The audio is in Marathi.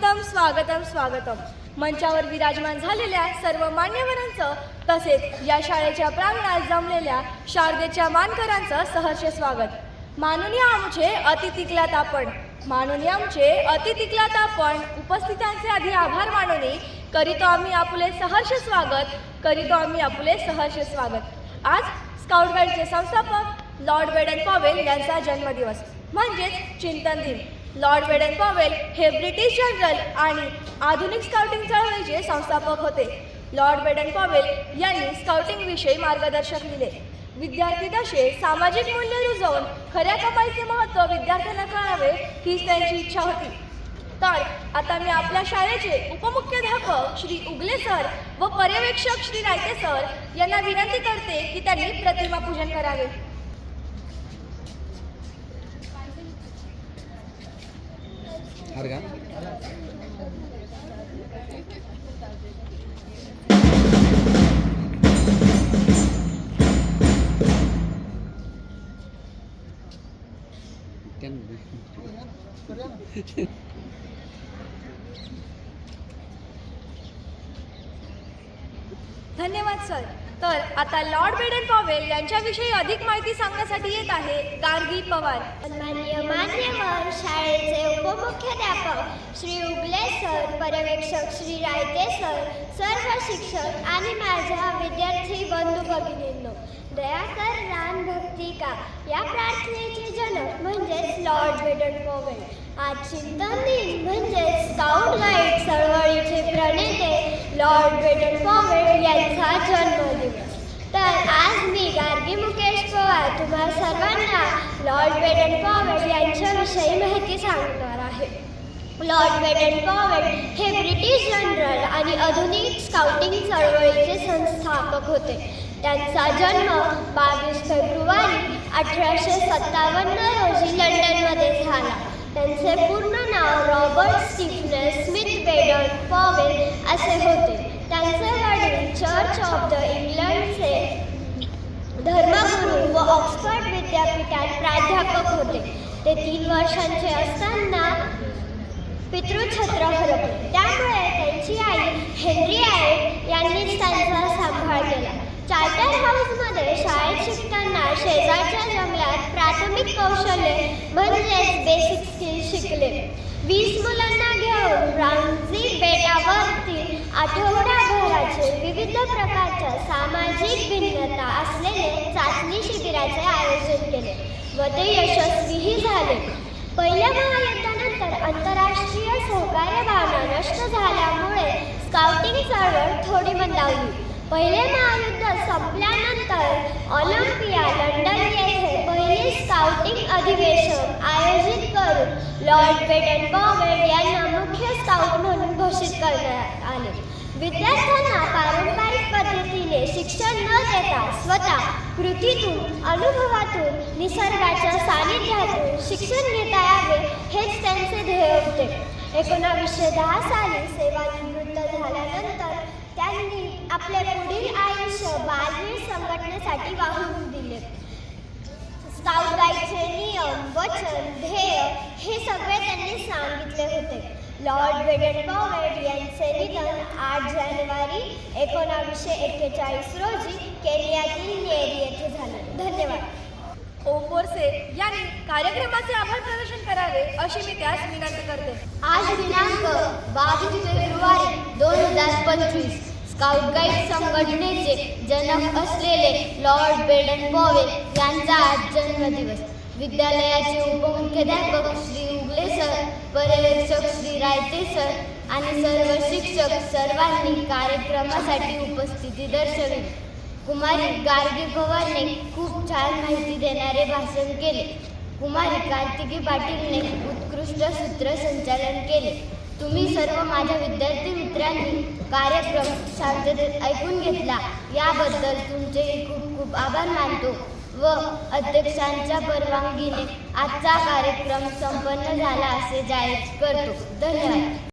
स्वागतम स्वागतम स्वागतम. मंचावर विराजमान झालेल्या सर्व मान्यवरांचं तसेच या शाळेच्या प्रांगणात जमलेल्या शारदेच्या मानकरांचं सहर्ष स्वागत. माननीय आमचे अतिथिकलात आपण माननीय आमचे अतिथिकलात आपण उपस्थितांचे आधी आभार मानून करीतो आम्ही आपले सहर्ष स्वागत करीतो आम्ही आपले सहर्ष स्वागत. आज स्काउट गाईडचे संस्थापक लॉर्ड वेडन पॉवेल यांचा जन्मदिवस म्हणजेच चिंतन दिन लॉर्ड वेडन पॉवेल हे ब्रिटिश जनरल आणि आधुनिक स्काउटिंग चळवळीचे संस्थापक होते. लॉर्ड वेडन पॉवेल यांनी स्काउटिंग विषयी मार्गदर्शक दिले विद्यार्थी दशे सामाजिक मूल्य रुजवून खऱ्या कमाईचे महत्त्व विद्यार्थ्यांना कळावे हीच त्यांची इच्छा होती. तर आता मी आपल्या शाळेचे उपमुख्याध्यापक श्री उगले सर व पर्यवेक्षक श्री रायते सर यांना विनंती करते की त्यांनी प्रतिमा पूजन करावे. धन्यवाद सर. तर आता लॉर्ड बेडन पॉवेल यांच्याविषयी अधिक माहिती सांगण्यासाठी येत आहे गार्गी पवार. सन्माननीय मान्यवर शाळेचे उपमुख्याध्यापक श्री उगले सर पर्यवेक्षक श्री रायते सर सर्व शिक्षक आणि माझ्या विद्यार्थी बंधू भगिनींनो दयाकर रान भक्तिका या प्रार्थनेचे जनक म्हणजेच लॉर्ड बेडन पॉवेल. आज चिंतन दिन म्हणजेच स्काउट गाईड चळवळीचे प्रणेते लॉर्ड बेडन पॉवेल यांचा जन्मदिवस. तर आज मी गार्गी मुकेश पवार तुम्हा सर्वांना लॉर्ड वेडन पॉवेल यांच्याविषयी माहिती सांगणार आहे. लॉर्ड वेडन पॉवेल हे ब्रिटिश जनरल आणि आधुनिक स्काउटिंग चळवळीचे संस्थापक होते. त्यांचा जन्म बावीस फेब्रुवारी अठराशे सत्तावन्न रोजी लंडनमध्ये झाला. त्यांचे पूर्ण नाव Robert Stephenson Smyth Baden Powell असे होते. त्यांचे वडील चर्च ऑफ द इंग्लंडचे धर्मगुरू व ऑक्सफर्ड विद्यापीठात प्राध्यापक होते. ते तीन वर्षांचे असताना पितृछत्र हरपले. त्यामुळे त्यांची आई हेनरी आयट यांनीच त्यांचा सांभाळ केला. चार्टर हाऊसमध्ये शाळेत शिकताना शेजारच्या जंगलात प्राथमिक कौशल्य म्हणजेच बेसिक स्किल शिकले. वीस मुलांना घेऊन रामजी बेटावर आठवडाभराचे विविध प्रकारच्या सामाजिक भिन्नता असलेले चाचणी शिबिराचे आयोजन केले. व ते यशस्वीही झाले. पहिल्या महायुद्धानंतर आंतरराष्ट्रीय सहकार्य भावना नष्ट झाल्यामुळे स्काउटिंग चळवळ थोडी मंदावली. पहिले महायुद्ध संपल्यानंतर ऑलिम्पिया लंडन येथे पहिले स्काउटिंग अधिवेशन आयोजित करून लॉर्ड बेटन पॉवेल यांनी करण्यात आले. विद्यार्थ्यांना पारंपरिक पद्धतीने शिक्षण न देता स्वतः कृतीतून अनुभवातून निसर्गाच्या सानिध्यातून शिक्षण घेता यावे हेच त्यांचे ध्येय होते. एकोणावीसशे दहा साली सेवानिवृत्त झाल्यानंतर त्यांनी आपले पुढील आयुष्य बालवीर संघटनेसाठी वाहून दिले. स्काउट गाईडचे नियम वचन ध्येय हे सगळे त्यांनी सांगितले होते. लॉर्ड पॉवेल यांचे निधन आठ जानेवारी एकोणावीसशे एक्केचाळीस रोजी केनियातील नेरी येथे झाले. धन्यवाद. ओ फोर्से यांनी कार्यक्रमाचे आभार प्रदर्शन करावे अशी मी त्यास विनंती करते. आज दिनांक बावीस फेब्रुवारी दोन हजार पंचवीस. स्काउट गाईड संघटनेचे जनक असलेले लॉर्ड बेडन पॉवेल यांचा आज जन्मदिवस. विद्यालयाचे उपमुख्याध्यापक श्री उगले सर पर्यवेक्षक श्री रायते सर आणि सर्व शिक्षक सर्वांनी कार्यक्रमासाठी उपस्थिती दर्शवली. कुमारी गार्गी पवारने खूप छान माहिती देणारे भाषण केले. कुमारी कार्तिकी पाटीलने उत्कृष्ट सूत्रसंचालन केले. तुम्ही सर्व माझ्या विद्यार्थी मित्रांनी कार्यक्रम शांततेत ऐकून घेतला. याबद्दल तुमचे खूप खूप आभार मानतो. व अध्यक्षांच्या परवानगीने आजचा कार्यक्रम संपन्न झाला असे जाहीर करतो. धन्यवाद.